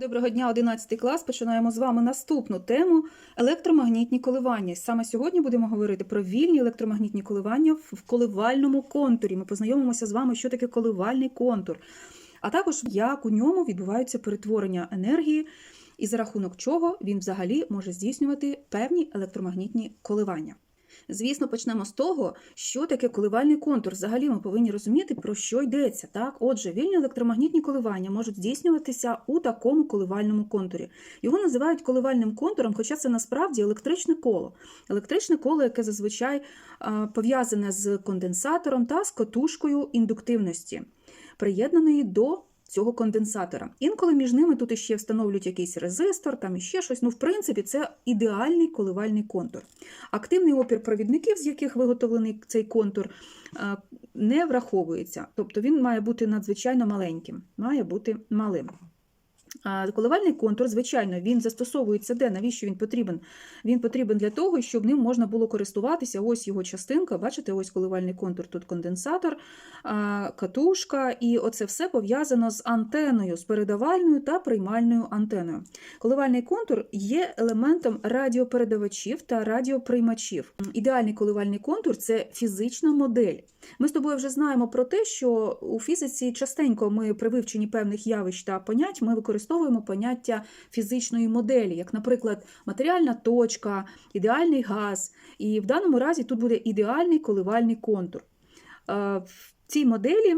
Доброго дня, 11 клас. Починаємо з вами наступну тему електромагнітні коливання. Саме сьогодні будемо говорити про вільні електромагнітні коливання в коливальному контурі. Ми познайомимося з вами, що таке коливальний контур, а також як у ньому відбуваються перетворення енергії і за рахунок чого він взагалі може здійснювати певні електромагнітні коливання. Звісно, почнемо з того, що таке коливальний контур. Взагалі ми повинні розуміти, про що йдеться. Так, отже, вільні електромагнітні коливання можуть здійснюватися у такому коливальному контурі. Його називають коливальним контуром, хоча це насправді електричне коло. Електричне коло, яке зазвичай пов'язане з конденсатором та з котушкою індуктивності, приєднаної до цього конденсатора. Інколи між ними тут іще встановлюють якийсь резистор, там іще щось. Ну, в принципі, це ідеальний коливальний контур. Активний опір провідників, з яких виготовлений цей контур, е, не враховується. Тобто він має бути надзвичайно маленьким, має бути малим. Коливальний контур, звичайно, він застосовується де? Навіщо він потрібен? Він потрібен для того, щоб ним можна було користуватися. Ось його частинка. Бачите, ось коливальний контур, тут конденсатор, катушка, і оце все пов'язано з антеною, з передавальною та приймальною антеною. Коливальний контур є елементом радіопередавачів та радіоприймачів. Ідеальний коливальний контур це фізична модель. Ми з тобою вже знаємо про те, що у фізиці частенько ми при вивченні певних явищ та понять ми використовуємо поняття фізичної моделі, як, наприклад, матеріальна точка, ідеальний газ. І в даному разі тут буде ідеальний коливальний контур. Е, В цій моделі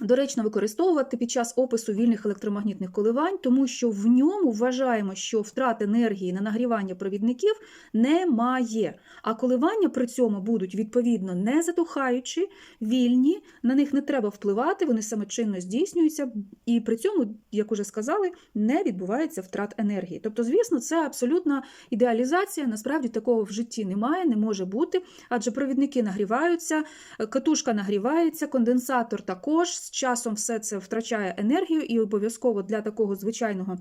доречно використовувати під час опису вільних електромагнітних коливань, тому що в ньому вважаємо, що втрат енергії на нагрівання провідників немає. А коливання при цьому будуть відповідно не затухаючі, вільні, на них не треба впливати, вони самочинно здійснюються, і при цьому, як уже сказали, не відбувається втрат енергії. Тобто, звісно, це абсолютна ідеалізація. Насправді такого в житті немає, не може бути, адже провідники нагріваються, катушка нагрівається, конденсатор також. З часом все це втрачає енергію, і обов'язково для такого звичайного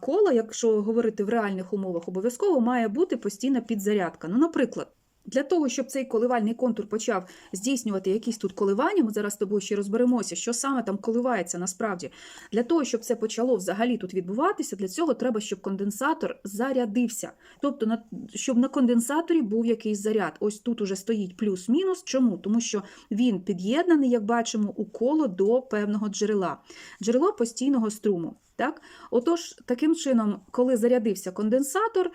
кола, якщо говорити в реальних умовах, обов'язково має бути постійна підзарядка. Ну, наприклад. Для того, щоб цей коливальний контур почав здійснювати якісь тут коливання, ми зараз з тобою ще розберемося, що саме там коливається насправді. Для того, щоб це почало взагалі тут відбуватися, для цього треба, щоб конденсатор зарядився. Тобто, щоб на конденсаторі був якийсь заряд. Ось тут уже стоїть плюс-мінус. Чому? Тому що він під'єднаний, як бачимо, у коло до певного джерела. Джерело постійного струму. Так? Отож, таким чином, коли зарядився конденсатор,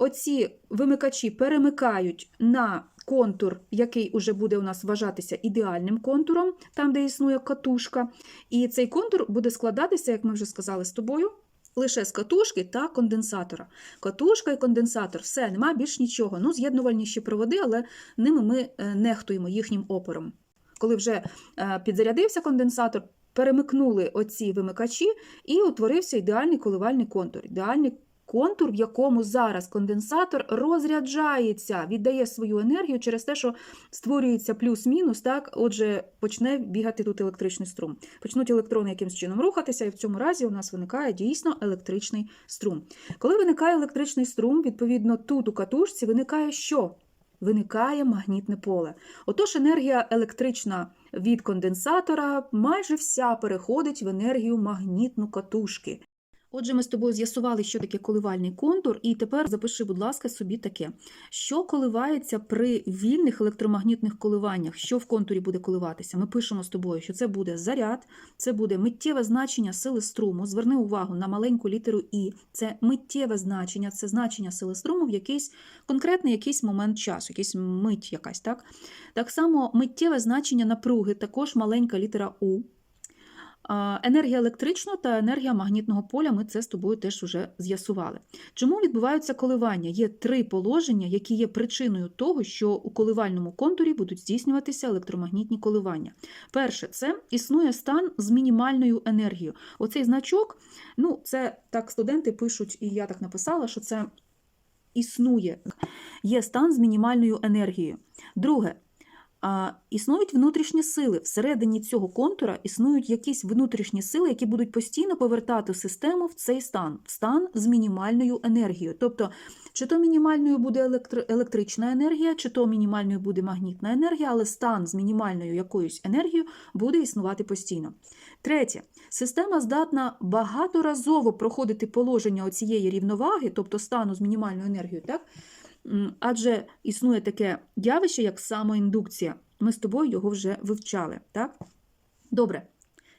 оці вимикачі перемикають на контур, який уже буде у нас вважатися ідеальним контуром, там, де існує катушка. І цей контур буде складатися, як ми вже сказали з тобою, лише з катушки та конденсатора. Катушка і конденсатор, все, нема більш нічого. Ну, з'єднувальні ще проводи, але ними ми е, нехтуємо їхнім опором. Коли вже е, підзарядився конденсатор, перемикнули оці вимикачі і утворився ідеальний коливальний контур. Ідеальний контур, в якому зараз конденсатор розряджається, віддає свою енергію через те, що створюється плюс-мінус, так, отже, почне бігати тут електричний струм. Почнуть електрони якимось чином рухатися, і в цьому разі у нас виникає дійсно електричний струм. Коли виникає електричний струм, відповідно, тут у катушці виникає що? Виникає магнітне поле. Отож, енергія електрична від конденсатора майже вся переходить в енергію магнітну катушки. Отже, ми з тобою з'ясували, що таке коливальний контур, і тепер запиши, будь ласка, собі таке. Що коливається при вільних електромагнітних коливаннях? Що в контурі буде коливатися? Ми пишемо з тобою, що це буде заряд, це буде миттєве значення сили струму. Зверни увагу на маленьку літеру І. Це миттєве значення, це значення сили струму в якийсь конкретний якийсь момент часу, якийсь мить якась, так? Так само миттєве значення напруги, також маленька літера У. Енергія електричного та енергія магнітного поля ми це з тобою теж вже з'ясували. Чому відбуваються коливання? Є три положення, які є причиною того, що у коливальному контурі будуть здійснюватися електромагнітні коливання. Перше, це існує стан з мінімальною енергією. Оцей значок, ну, це так студенти пишуть, і я так написала, що це існує. Є стан з мінімальною енергією. Друге, а, існують внутрішні сили. Всередині цього контура існують якісь внутрішні сили, які будуть постійно повертати систему в цей стан, в стан з мінімальною енергією. Тобто, чи то мінімальною буде електро- електрична енергія, чи то мінімальною буде магнітна енергія, але стан з мінімальною якоюсь енергією буде існувати постійно. Третє, система здатна багаторазово проходити положення оцієї рівноваги, тобто стану з мінімальною енергією, так? Адже існує таке явище, як самоіндукція. Ми з тобою його вже вивчали. Так? Добре.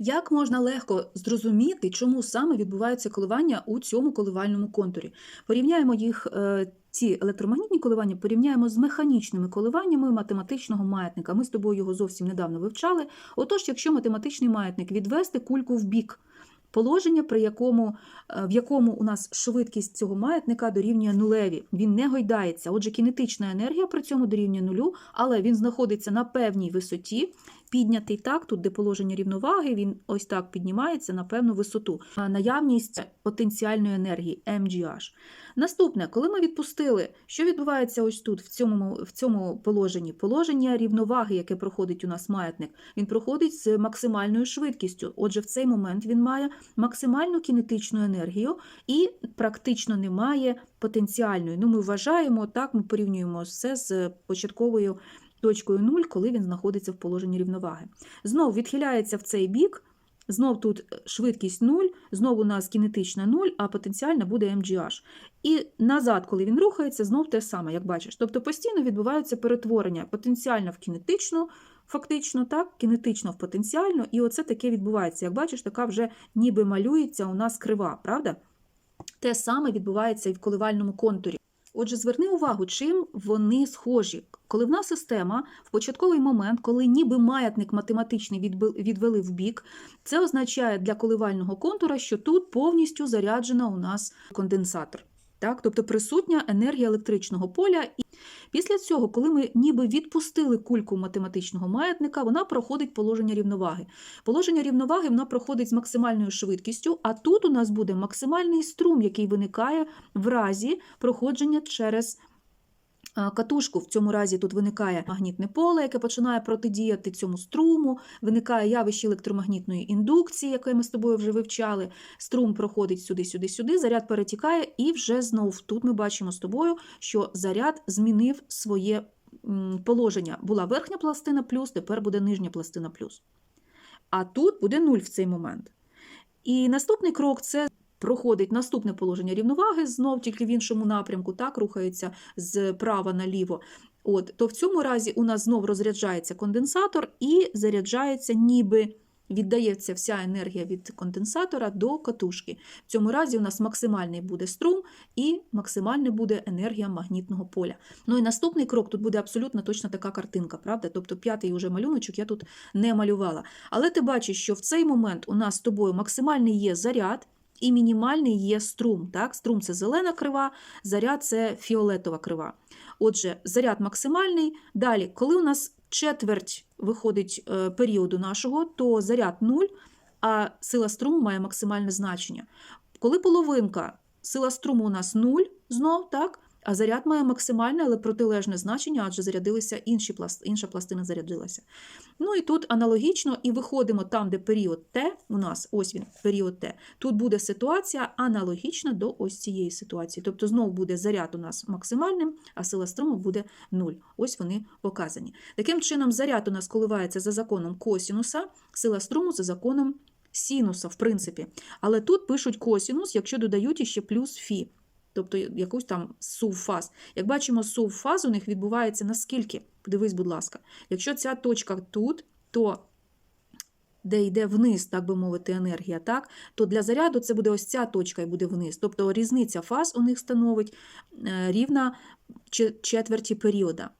Як можна легко зрозуміти, чому саме відбуваються коливання у цьому коливальному контурі? Порівняємо їх, е, ці електромагнітні коливання, порівняємо з механічними коливаннями математичного маятника. Ми з тобою його зовсім недавно вивчали. Отож, якщо математичний маятник відвести кульку в бік, положення, при якому, е, в якому у нас швидкість цього маятника дорівнює нулеві. Він не гойдається. Отже, кінетична енергія при цьому дорівнює нулю, але він знаходиться на певній висоті, піднятий так, тут де положення рівноваги, він ось так піднімається на певну висоту. Наявність потенціальної енергії MGH. Наступне, коли ми відпустили, що відбувається ось тут, в цьому, в цьому положенні? Положення рівноваги, яке проходить у нас маятник, він проходить з максимальною швидкістю. Отже, в цей момент він має максимальну кінетичну енергію і практично не має потенціальної. Ну, ми вважаємо так, ми порівнюємо все з початковою точкою 0, коли він знаходиться в положенні рівноваги. Знов відхиляється в цей бік. Знов тут швидкість 0, знов у нас кінетична 0, а потенціальна буде MGH. І назад, коли він рухається, знов те саме, як бачиш. Тобто постійно відбуваються перетворення потенціально в кінетичну, фактично, так, кінетично в потенціальну, і оце таке відбувається. Як бачиш, така вже ніби малюється у нас крива, правда? Те саме відбувається і в коливальному контурі. Отже, зверни увагу, чим вони схожі. Коливна система в початковий момент, коли ніби маятник математичний відвели в бік, це означає для коливального контура, що тут повністю заряджена у нас конденсатор. Так? Тобто присутня енергія електричного поля. І після цього, коли ми ніби відпустили кульку математичного маятника, вона проходить положення рівноваги. Положення рівноваги вона проходить з максимальною швидкістю, а тут у нас буде максимальний струм, який виникає в разі проходження через катушку. В цьому разі тут виникає магнітне поле, яке починає протидіяти цьому струму, виникає явище електромагнітної індукції, яке ми з тобою вже вивчали. Струм проходить сюди, сюди, сюди, заряд перетікає, і вже знов тут ми бачимо з тобою, що заряд змінив своє положення. Була верхня пластина плюс, тепер буде нижня пластина плюс. А тут буде нуль в цей момент. І наступний крок це проходить наступне положення рівноваги, знов тільки в іншому напрямку, так, рухається з права наліво. От, то в цьому разі у нас знов розряджається конденсатор і заряджається, ніби віддається вся енергія від конденсатора до катушки. В цьому разі у нас максимальний буде струм і максимальна буде енергія магнітного поля. Ну і наступний крок тут буде абсолютно точно така картинка, правда? Тобто п'ятий уже малюночок я тут не малювала. Але ти бачиш, що в цей момент у нас з тобою максимальний є заряд. І мінімальний є струм. Так? Струм це зелена крива, заряд це фіолетова крива. Отже, заряд максимальний. Далі, коли у нас четверть виходить е, періоду нашого, то заряд 0, а сила струму має максимальне значення. Коли половинка, сила струму у нас 0 знов, так? А заряд має максимальне, але протилежне значення, адже зарядилися інші пласт... інша пластина зарядилася. Ну і тут аналогічно і виходимо там, де період Т, у нас ось він, період Т. Тут буде ситуація аналогічна до ось цієї ситуації. Тобто знову буде заряд у нас максимальним, а сила струму буде 0. Ось вони показані. Таким чином, заряд у нас коливається за законом косінуса, сила струму за законом синуса, в принципі. Але тут пишуть косінус, якщо додають іще плюс фі. Тобто якусь там сувфаз. Як бачимо, сувфаз у них відбувається наскільки? Подивись, будь ласка. Якщо ця точка тут, то де йде вниз, так би мовити, енергія, так, то для заряду це буде ось ця точка і буде вниз. Тобто різниця фаз у них становить е, рівна четверті періода.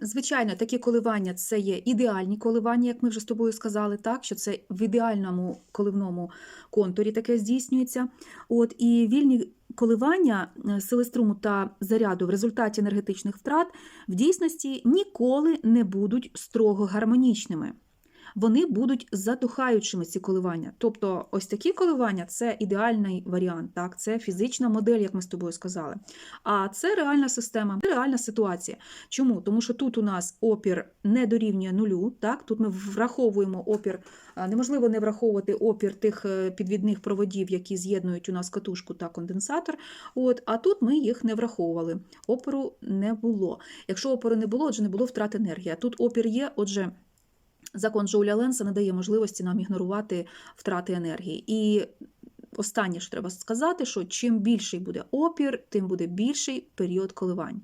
Звичайно, такі коливання це є ідеальні коливання, як ми вже з тобою сказали, так, що це в ідеальному коливному контурі таке здійснюється. От, і вільні коливання е, сили струму та заряду в результаті енергетичних втрат в дійсності ніколи не будуть строго гармонічними. Вони будуть затухаючими ці коливання. Тобто, ось такі коливання це ідеальний варіант, так, це фізична модель, як ми з тобою сказали. А це реальна система, реальна ситуація. Чому? Тому що тут у нас опір не дорівнює нулю. Так? Тут ми враховуємо опір, неможливо не враховувати опір тих е, підвідних проводів, які з'єднують у нас катушку та конденсатор. От, а тут ми їх не враховували. Опору не було. Якщо опору не було, отже не було втрат енергії. А тут опір є, отже. Закон Джоуля Ленса не дає можливості нам ігнорувати втрати енергії. І останнє що треба сказати, що чим більший буде опір, тим буде більший період коливань.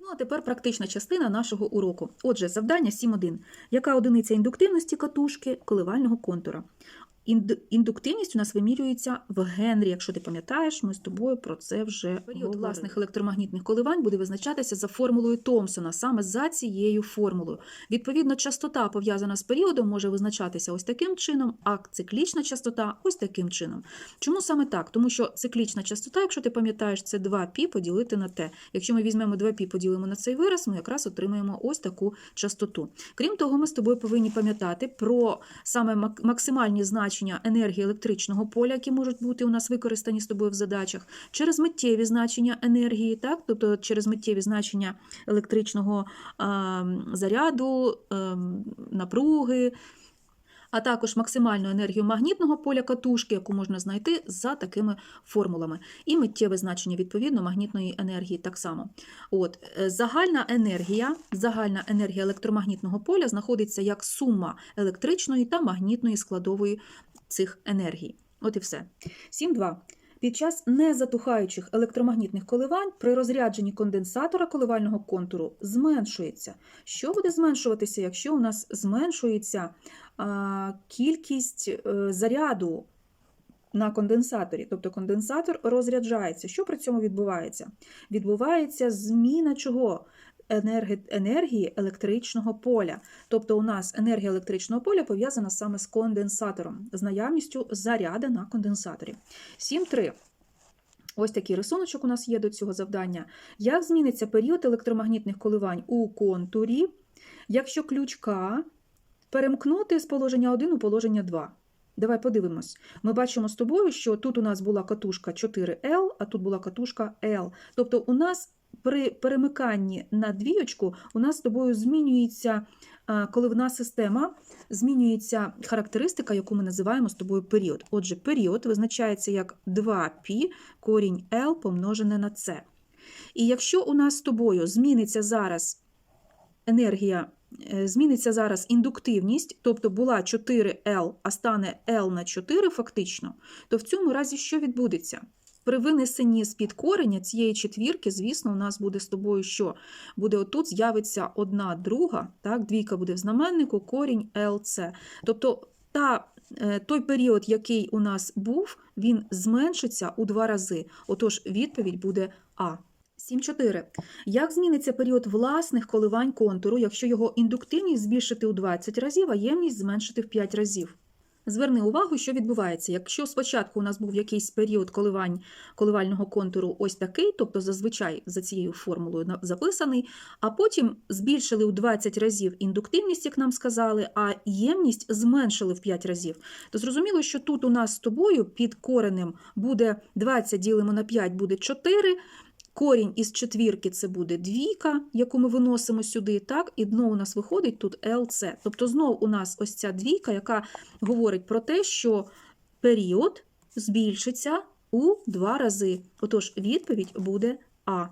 Ну а тепер практична частина нашого уроку. Отже, завдання 7.1. Яка одиниця індуктивності катушки коливального контура? Інд- Індуктивність у нас вимірюється в Генрі. Якщо ти пам'ятаєш, ми з тобою про це вже період власних електромагнітних коливань буде визначатися за формулою Томпсона, саме за цією формулою. Відповідно, частота пов'язана з періодом може визначатися ось таким чином, а циклічна частота ось таким чином. Чому саме так? Тому що циклічна частота, якщо ти пам'ятаєш, це 2π поділити на t. Якщо ми візьмемо 2π поділимо на цей вираз, ми якраз отримаємо ось таку частоту. Крім того, ми з тобою повинні пам'ятати про саме максимальні значення енергії електричного поля, які можуть бути у нас використані з тобою в задачах, через миттєві значення енергії, так? тобто через миттєві значення електричного заряду, напруги, а також максимальну енергію магнітного поля катушки, яку можна знайти за такими формулами. І миттєве значення відповідно магнітної енергії так само. От е, загальна енергія, загальна енергія електромагнітного поля знаходиться як сума електричної та магнітної складової цих енергій. От і все. 7.2. Під час незатухаючих електромагнітних коливань при розрядженні конденсатора коливального контуру зменшується. Що буде зменшуватися, якщо у нас зменшується а, кількість е, заряду на конденсаторі? Тобто конденсатор розряджається. Що при цьому відбувається? Відбувається зміна чого? Енергії електричного поля. Тобто у нас енергія електричного поля пов'язана саме з конденсатором, з наявністю заряда на конденсаторі. 7.3. Ось такий рисуночок у нас є до цього завдання. Як зміниться період електромагнітних коливань у контурі, якщо ключ К перемкнути з положення 1 у положення 2? Давай подивимось. Ми бачимо з тобою, що тут у нас була катушка 4L, а тут була катушка L. Тобто у нас при перемиканні на двієчку у нас з тобою змінюється а, коливна система, змінюється характеристика, яку ми називаємо з тобою період. Отже, період визначається як 2π корінь L помножене на c. І якщо у нас з тобою зміниться зараз енергія, е, зміниться зараз індуктивність, тобто була 4L, а стане L на 4 фактично, то в цьому разі що відбудеться? При винесенні з-під кореня цієї четвірки, звісно, у нас буде з тобою що? Буде отут з'явиться одна друга, так, двійка буде в знаменнику, корінь LC. Тобто та, е, той період, який у нас був, він зменшиться у два рази. Отож, відповідь буде А. 7.4. Як зміниться період власних коливань контуру, якщо його індуктивність збільшити у 20 разів, а ємність зменшити в 5 разів? Зверни увагу, що відбувається. Якщо спочатку у нас був якийсь період коливань коливального контуру ось такий, тобто зазвичай за цією формулою записаний, а потім збільшили у 20 разів індуктивність, як нам сказали, а ємність зменшили в 5 разів, то зрозуміло, що тут у нас з тобою під коренем буде 20 ділимо на 5 буде 4, Корінь із четвірки це буде двійка, яку ми виносимо сюди, так, і дно у нас виходить тут LC. Тобто знов у нас ось ця двійка, яка говорить про те, що період збільшиться у два рази. Отож, відповідь буде А.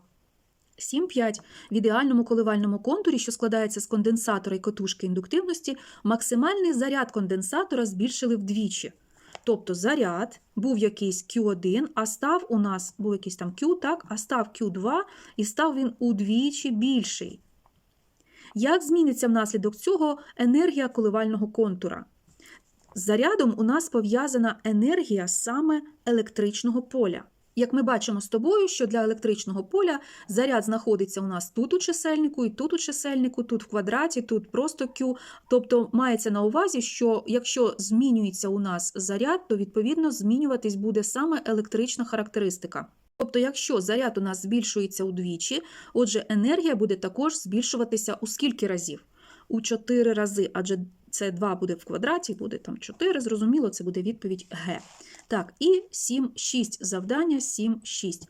7,5. В ідеальному коливальному контурі, що складається з конденсатора і катушки індуктивності, максимальний заряд конденсатора збільшили вдвічі. Тобто заряд був якийсь Q1, а став у нас був якийсь там Q, так, а став Q2 і став він удвічі більший. Як зміниться внаслідок цього енергія коливального контура? З зарядом у нас пов'язана енергія саме електричного поля. Як ми бачимо з тобою, що для електричного поля заряд знаходиться у нас тут у чисельнику, і тут у чисельнику, тут в квадраті, тут просто Q. Тобто мається на увазі, що якщо змінюється у нас заряд, то відповідно змінюватись буде саме електрична характеристика. Тобто, якщо заряд у нас збільшується удвічі, отже, енергія буде також збільшуватися у скільки разів? У 4 рази, адже це 2 буде в квадраті, буде там 4, зрозуміло, це буде відповідь Г. Так, і 7,6 завдання 7,6.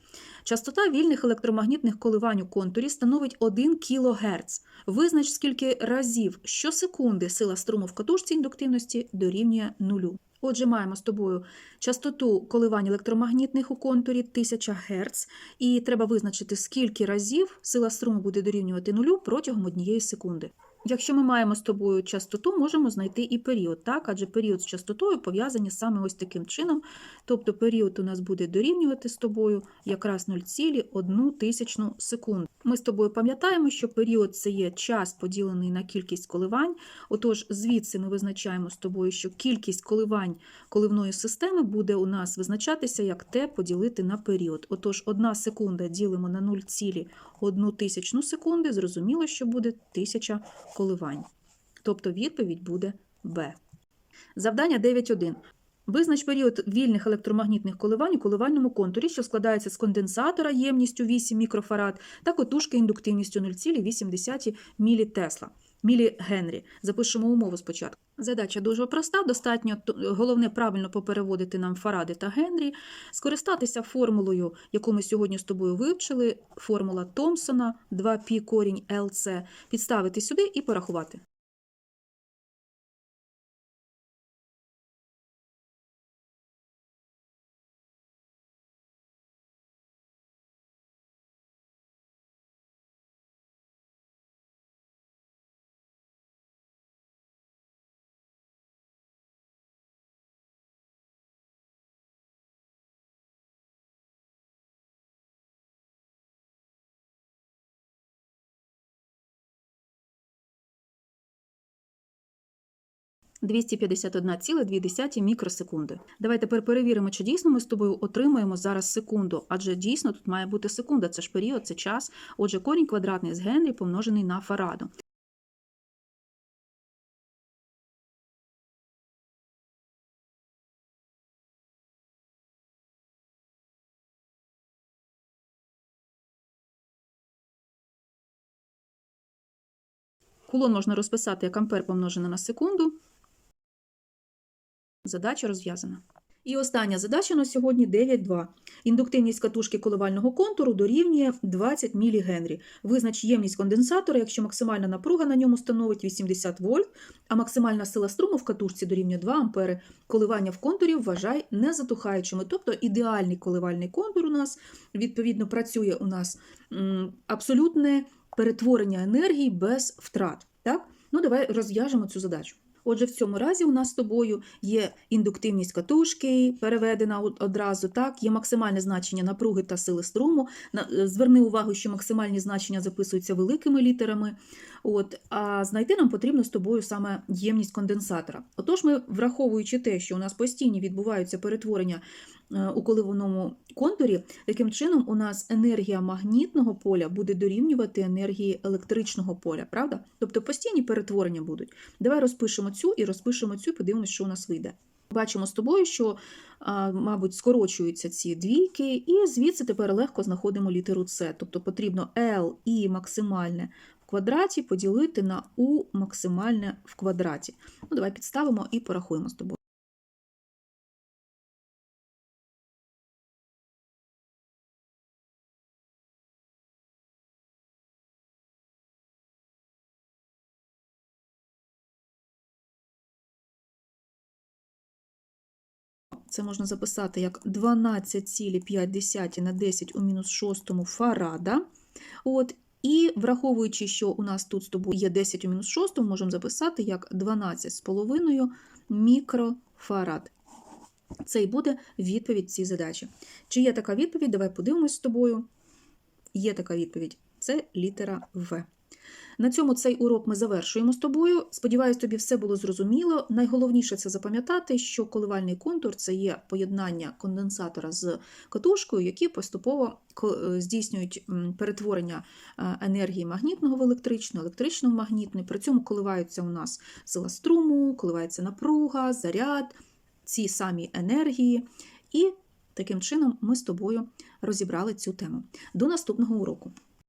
Частота вільних електромагнітних коливань у контурі становить 1 кГц. Визнач, скільки разів щосекунди сила струму в катушці індуктивності дорівнює нулю. Отже, маємо з тобою частоту коливань електромагнітних у контурі 1000 Гц, і треба визначити, скільки разів сила струму буде дорівнювати нулю протягом однієї секунди. Якщо ми маємо з тобою частоту, можемо знайти і період, так? Адже період з частотою пов'язані саме ось таким чином. Тобто період у нас буде дорівнювати з тобою якраз 0,1 тисячну секунду. Ми з тобою пам'ятаємо, що період це є час поділений на кількість коливань. Отож, звідси ми визначаємо з тобою, що кількість коливань коливної системи буде у нас визначатися як t поділити на період. Отож, 1 секунда ділимо на 0,1 тисячну секунди, зрозуміло, що буде 1000 коливань. Тобто відповідь буде Б. Завдання 9.1. Визнач період вільних електромагнітних коливань у коливальному контурі, що складається з конденсатора ємністю 8 мікрофарад та котушки індуктивністю 0,8 мілітесла. Мілі Генрі. Запишемо умову спочатку. Задача дуже проста. Достатньо головне правильно попереводити нам фаради та Генрі, скористатися формулою, яку ми сьогодні з тобою вивчили, формула Томпсона 2π корінь ЛЦ, підставити сюди і порахувати. – 251,2 мікросекунди. Давай тепер перевіримо, чи дійсно ми з тобою отримаємо зараз секунду, адже дійсно тут має бути секунда, це ж період, це час. Отже, корінь квадратний з Генрі помножений на фараду. Кулон можна розписати як ампер помножене на секунду. Задача розв'язана. І остання задача на сьогодні 9.2. Індуктивність катушки коливального контуру дорівнює 20 мілігенрі. Визнач ємність конденсатора, якщо максимальна напруга на ньому становить 80 вольт, а максимальна сила струму в катушці дорівнює 2 ампери. Коливання в контурі вважай незатухаючими. Тобто ідеальний коливальний контур у нас, відповідно, працює у нас абсолютне перетворення енергії без втрат. Так? Ну, давай розв'яжемо цю задачу. Отже, в цьому разі у нас з тобою є індуктивність катушки, переведена одразу, так, є максимальне значення напруги та сили струму. Е, Зверни увагу, що максимальні значення записуються великими літерами. От, а знайти нам потрібно з тобою саме ємність конденсатора. Отож, ми, враховуючи те, що у нас постійні відбуваються перетворення у коливаному контурі, таким чином у нас енергія магнітного поля буде дорівнювати енергії електричного поля, правда? Тобто постійні перетворення будуть. Давай розпишемо цю і розпишемо цю, подивимося, що у нас вийде. Бачимо з тобою, що, мабуть, скорочуються ці двійки, і звідси тепер легко знаходимо літеру С. Тобто потрібно L і максимальне в квадраті поділити на U максимальне в квадраті. Ну, давай підставимо і порахуємо з тобою. Це можна записати як 12,5 на 10 у мінус 6 фарада. От, і враховуючи, що у нас тут з тобою є 10 у мінус 6, можемо записати як 12,5 мікрофарад. Це і буде відповідь цій задачі. Чи є така відповідь? Давай подивимось з тобою. Є така відповідь. Це літера В. На цьому цей урок ми завершуємо з тобою. Сподіваюсь, тобі все було зрозуміло. Найголовніше це запам'ятати, що коливальний контур це є поєднання конденсатора з катушкою, які поступово е, здійснюють перетворення е, енергії магнітного в електричну, електричного в магнітний. При цьому коливаються у нас сила струму, коливається напруга, заряд, ці самі енергії. І таким чином ми з тобою розібрали цю тему. До наступного уроку.